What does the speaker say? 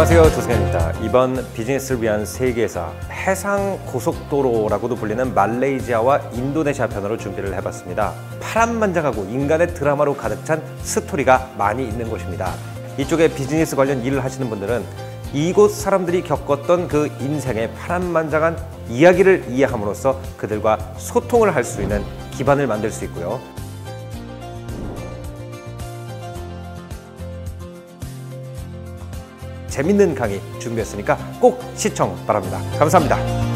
안녕하세요 조승현입니다. 이번 비즈니스를 위한 세계사 해상 고속도로라고도 불리는 말레이시아와 인도네시아 편으로 준비를 해봤습니다. 파란만장하고 인간의 드라마로 가득 찬 스토리가 많이 있는 곳입니다. 이쪽에 비즈니스 관련 일을 하시는 분들은 이곳 사람들이 겪었던 그 인생의 파란만장한 이야기를 이해함으로써 그들과 소통을 할 수 있는 기반을 만들 수 있고요. 재밌는 강의 준비했으니까 꼭 시청 바랍니다. 감사합니다.